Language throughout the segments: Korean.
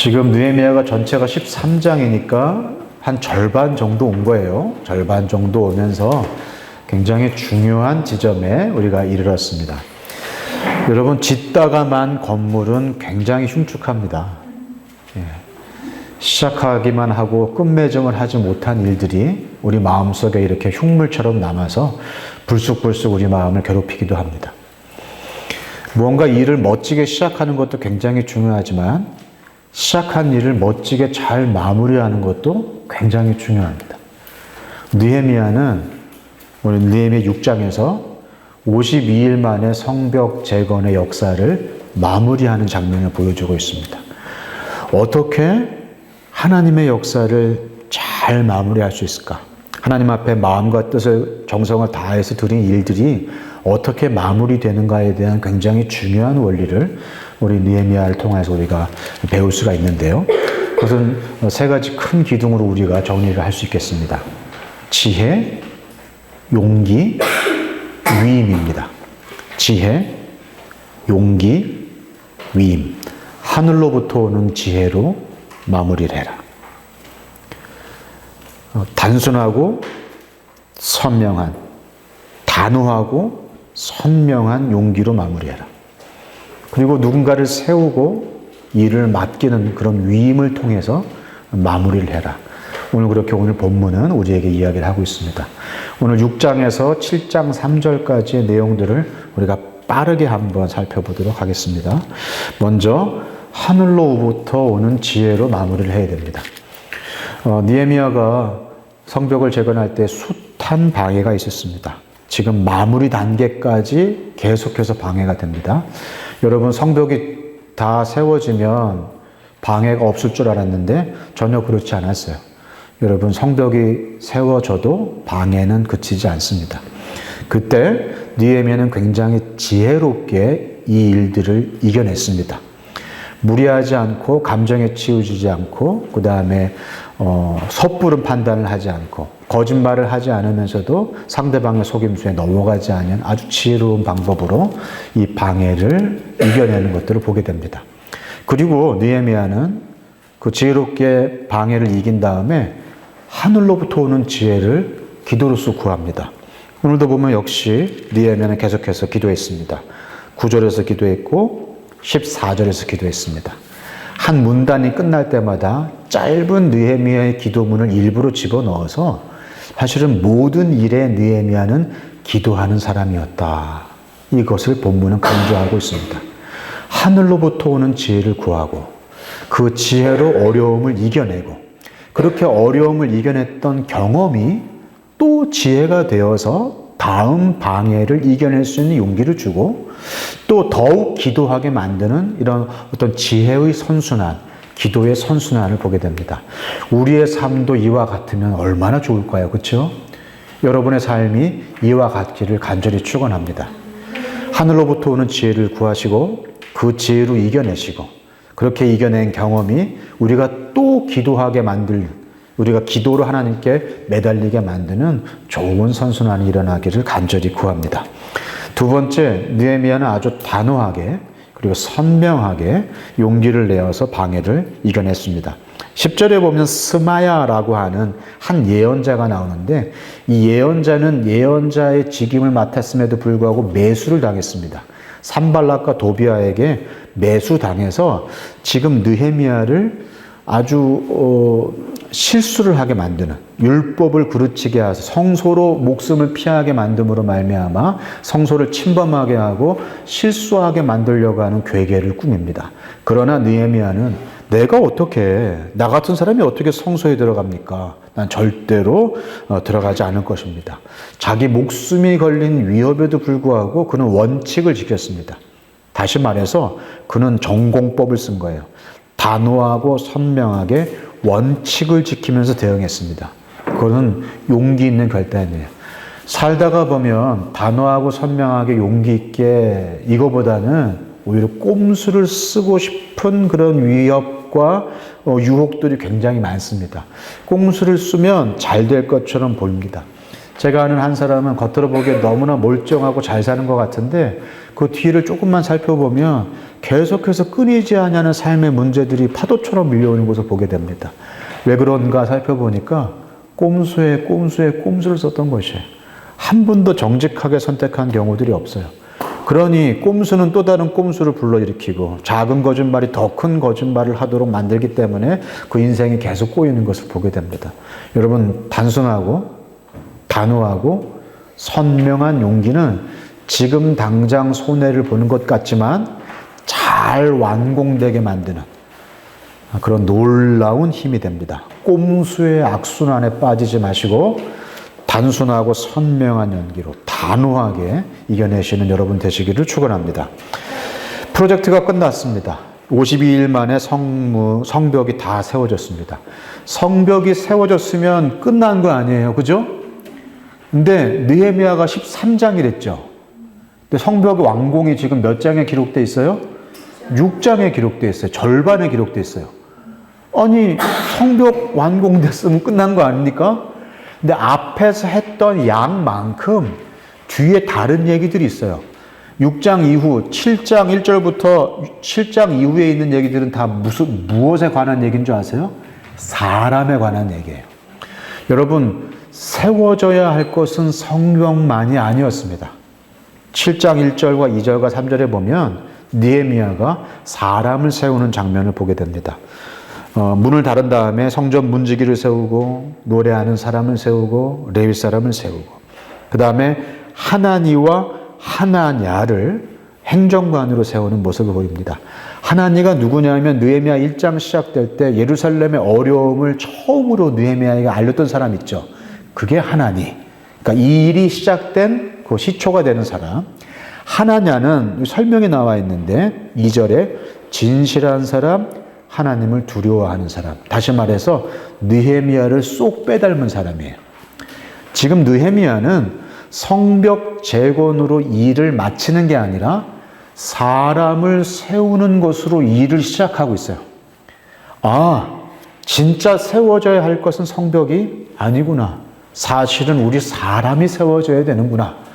지금 느헤미야가 전체가 13장이니까 한 절반 정도 온 거예요. 절반 정도 오면서 굉장히 중요한 지점에 우리가 이르렀습니다. 여러분 짓다가만 건물은 굉장히 흉측합니다. 예. 시작하기만 하고 끝맺음을 하지 못한 일들이 우리 마음속에 이렇게 흉물처럼 남아서 불쑥불쑥 우리 마음을 괴롭히기도 합니다. 무언가 일을 멋지게 시작하는 것도 굉장히 중요하지만 시작한 일을 멋지게 잘 마무리하는 것도 굉장히 중요합니다. 느헤미야는 오늘 느헤미야 6장에서 52일 만에 성벽 재건의 역사를 마무리하는 장면을 보여주고 있습니다. 어떻게 하나님의 역사를 잘 마무리할 수 있을까? 하나님 앞에 마음과 뜻을 정성을 다해서 드린 일들이 어떻게 마무리되는가에 대한 굉장히 중요한 원리를 우리 니에미아를 통해서 우리가 배울 수가 있는데요. 그것은 세 가지 큰 기둥으로 우리가 정리를 할 수 있겠습니다. 지혜, 용기, 위임입니다. 지혜, 용기, 위임. 하늘로부터 오는 지혜로 마무리를 해라. 어, 단순하고 선명한, 단호하고 선명한 용기로 마무리해라. 그리고 누군가를 세우고 일을 맡기는 그런 위임을 통해서 마무리를 해라. 오늘 그렇게 오늘 본문은 우리에게 이야기를 하고 있습니다. 오늘 6장에서 7장 3절까지의 내용들을 우리가 빠르게 한번 살펴보도록 하겠습니다. 먼저 하늘로부터 오는 지혜로 마무리를 해야 됩니다. 어, 니에미아가 성벽을 재건할 때 숱한 방해가 있었습니다. 지금 마무리 단계까지 계속해서 방해가 됩니다. 여러분 성벽이 다 세워지면 방해가 없을 줄 알았는데 전혀 그렇지 않았어요. 여러분 성벽이 세워져도 방해는 그치지 않습니다. 그때 니에미아는 굉장히 지혜롭게 이 일들을 이겨냈습니다. 무리하지 않고 감정에 치우치지 않고 그 다음에 어, 섣부른 판단을 하지 않고 거짓말을 하지 않으면서도 상대방의 속임수에 넘어가지 않은 아주 지혜로운 방법으로 이 방해를 이겨내는 것들을 보게 됩니다. 그리고 느헤미야는 그 지혜롭게 방해를 이긴 다음에 하늘로부터 오는 지혜를 기도로서 구합니다. 오늘도 보면 역시 느헤미야는 계속해서 기도했습니다. 9절에서 기도했고 14절에서 기도했습니다. 한 문단이 끝날 때마다 짧은 느헤미야의 기도문을 일부러 집어넣어서 사실은 모든 일에 느헤미야는 기도하는 사람이었다. 이것을 본문은 강조하고 있습니다. 하늘로부터 오는 지혜를 구하고 그 지혜로 어려움을 이겨내고 그렇게 어려움을 이겨냈던 경험이 또 지혜가 되어서 다음 방해를 이겨낼 수 있는 용기를 주고 또 더욱 기도하게 만드는 이런 어떤 지혜의 선순환, 기도의 선순환을 보게 됩니다. 우리의 삶도 이와 같으면 얼마나 좋을까요? 그렇죠? 여러분의 삶이 이와 같기를 간절히 축원합니다. 하늘로부터 오는 지혜를 구하시고 그 지혜로 이겨내시고 그렇게 이겨낸 경험이 우리가 또 기도하게 만들 우리가 기도로 하나님께 매달리게 만드는 좋은 선순환이 일어나기를 간절히 구합니다. 두 번째, 느헤미야는 아주 단호하게 그리고 선명하게 용기를 내어서 방해를 이겨냈습니다. 10절에 보면 스마야라고 하는 한 예언자가 나오는데 이 예언자는 예언자의 직임을 맡았음에도 불구하고 매수를 당했습니다. 산발락과 도비아에게 매수당해서 지금 느헤미야를 아주 어, 실수를 하게 만드는 율법을 그르치게 하서 성소로 목숨을 피하게 만듦으로 말미암아 성소를 침범하게 하고 실수하게 만들려고 하는 괴계를 꾸밉니다. 그러나 느헤미야는 내가 어떻게 나 같은 사람이 어떻게 성소에 들어갑니까? 난 절대로 어, 들어가지 않을 것입니다. 자기 목숨이 걸린 위협에도 불구하고 그는 원칙을 지켰습니다. 다시 말해서 그는 전공법을 쓴 거예요. 단호하고 선명하게 원칙을 지키면서 대응했습니다. 그거는 용기 있는 결단이에요. 살다가 보면 단호하고 선명하게 용기 있게 이거보다는 오히려 꼼수를 쓰고 싶은 그런 위협과 어, 유혹들이 굉장히 많습니다. 꼼수를 쓰면 잘 될 것처럼 보입니다. 제가 아는 한 사람은 겉으로 보기에 너무나 멀쩡하고 잘 사는 것 같은데 그 뒤를 조금만 살펴보면 계속해서 끊이지 않냐는 삶의 문제들이 파도처럼 밀려오는 것을 보게 됩니다. 왜 그런가 살펴보니까 꼼수에 꼼수에 꼼수를 썼던 것이에요. 한 번도 정직하게 선택한 경우들이 없어요. 그러니 꼼수는 또 다른 꼼수를 불러일으키고 작은 거짓말이 더 큰 거짓말을 하도록 만들기 때문에 그 인생이 계속 꼬이는 것을 보게 됩니다. 여러분 단순하고 단호하고 선명한 용기는 지금 당장 손해를 보는 것 같지만 잘 완공되게 만드는 그런 놀라운 힘이 됩니다. 꼼수의 악순환에 빠지지 마시고 단순하고 선명한 연기로 단호하게 이겨내시는 여러분 되시기를 축원합니다. 프로젝트가 끝났습니다. 52일 만에 성무, 성벽이 다 세워졌습니다. 성벽이 세워졌으면 끝난 거 아니에요. 그죠? 근데 느헤미야가 13장이랬죠. 근데 성벽 완공이 지금 몇 장에 기록돼 있어요? 6장에 기록돼 있어요. 절반에 기록돼 있어요. 아니, 성벽 완공됐으면 끝난 거 아닙니까? 근데 앞에서 했던 양만큼 뒤에 다른 얘기들이 있어요. 6장 이후 7장 1절부터 7장 이후에 있는 얘기들은 다 무슨 무엇에 관한 얘기인 줄 아세요? 사람에 관한 얘기예요. 여러분 세워져야 할 것은 성경만이 아니었습니다. 7장 1절과 2절과 3절에 보면 니에미아가 사람을 세우는 장면을 보게 됩니다. 어, 문을 닫은 다음에 성전 문지기를 세우고 노래하는 사람을 세우고 레위 사람을 세우고 그 다음에 하나니와 하나냐를 행정관으로 세우는 모습을 보입니다. 하나니가 누구냐면 느헤미야 1장 시작될 때 예루살렘의 어려움을 처음으로 느헤미야에게 알렸던 사람 있죠. 그게 하나니. 그러니까 이 일이 시작된 그 시초가 되는 사람. 하나냐는 설명이 나와 있는데 2절에 진실한 사람, 하나님을 두려워하는 사람. 다시 말해서 느헤미야를 쏙 빼닮은 사람이에요. 지금 느헤미야는 성벽 재건으로 일을 마치는 게 아니라 사람을 세우는 것으로 일을 시작하고 있어요. 아, 진짜 세워져야 할 것은 성벽이 아니구나. 사실은 우리 사람이 세워져야 되는구나.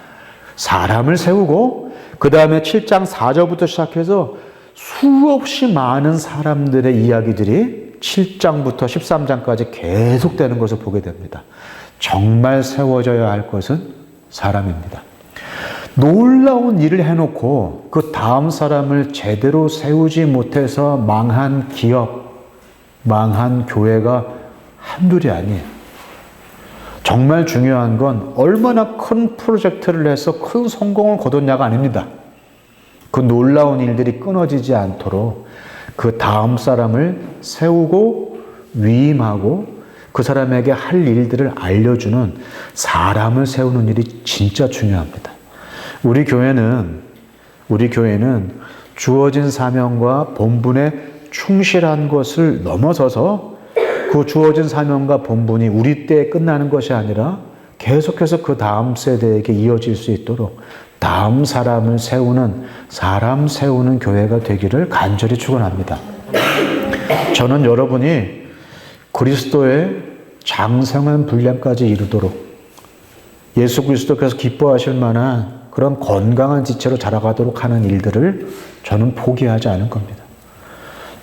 사람을 세우고, 그 다음에 7장 4절부터 시작해서 수없이 많은 사람들의 이야기들이 7장부터 13장까지 계속되는 것을 보게 됩니다. 정말 세워져야 할 것은 사람입니다. 놀라운 일을 해놓고 그 다음 사람을 제대로 세우지 못해서 망한 기업, 망한 교회가 한둘이 아니에요. 정말 중요한 건 얼마나 큰 프로젝트를 해서 큰 성공을 거뒀냐가 아닙니다. 그 놀라운 일들이 끊어지지 않도록 그 다음 사람을 세우고 위임하고 그 사람에게 할 일들을 알려주는 사람을 세우는 일이 진짜 중요합니다. 우리 교회는 우리 교회는 주어진 사명과 본분에 충실한 것을 넘어서서 그 주어진 사명과 본분이 우리 때에 끝나는 것이 아니라 계속해서 그 다음 세대에게 이어질 수 있도록 다음 사람을 세우는 사람 세우는 교회가 되기를 간절히 축원합니다. 저는 여러분이 그리스도의 장성한 분량까지 이루도록 예수 그리스도께서 기뻐하실 만한 그런 건강한 지체로 자라가도록 하는 일들을 저는 포기하지 않을 겁니다.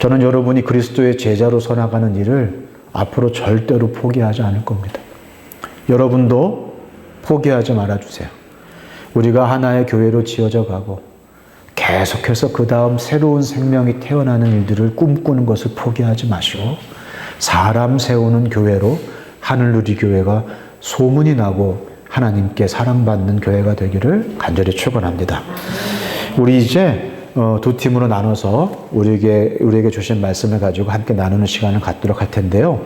저는 여러분이 그리스도의 제자로 서나가는 일을 앞으로 절대로 포기하지 않을 겁니다. 여러분도 포기하지 말아주세요. 우리가 하나의 교회로 지어져 가고 계속해서 그 다음 새로운 생명이 태어나는 일들을 꿈꾸는 것을 포기하지 마시고 사람 세우는 교회로 하늘누리 교회가 소문이 나고 하나님께 사랑받는 교회가 되기를 간절히 축원합니다. 우리 이제 어, 두 팀으로 나눠서 우리에게 우리에게 주신 말씀을 가지고 함께 나누는 시간을 갖도록 할 텐데요.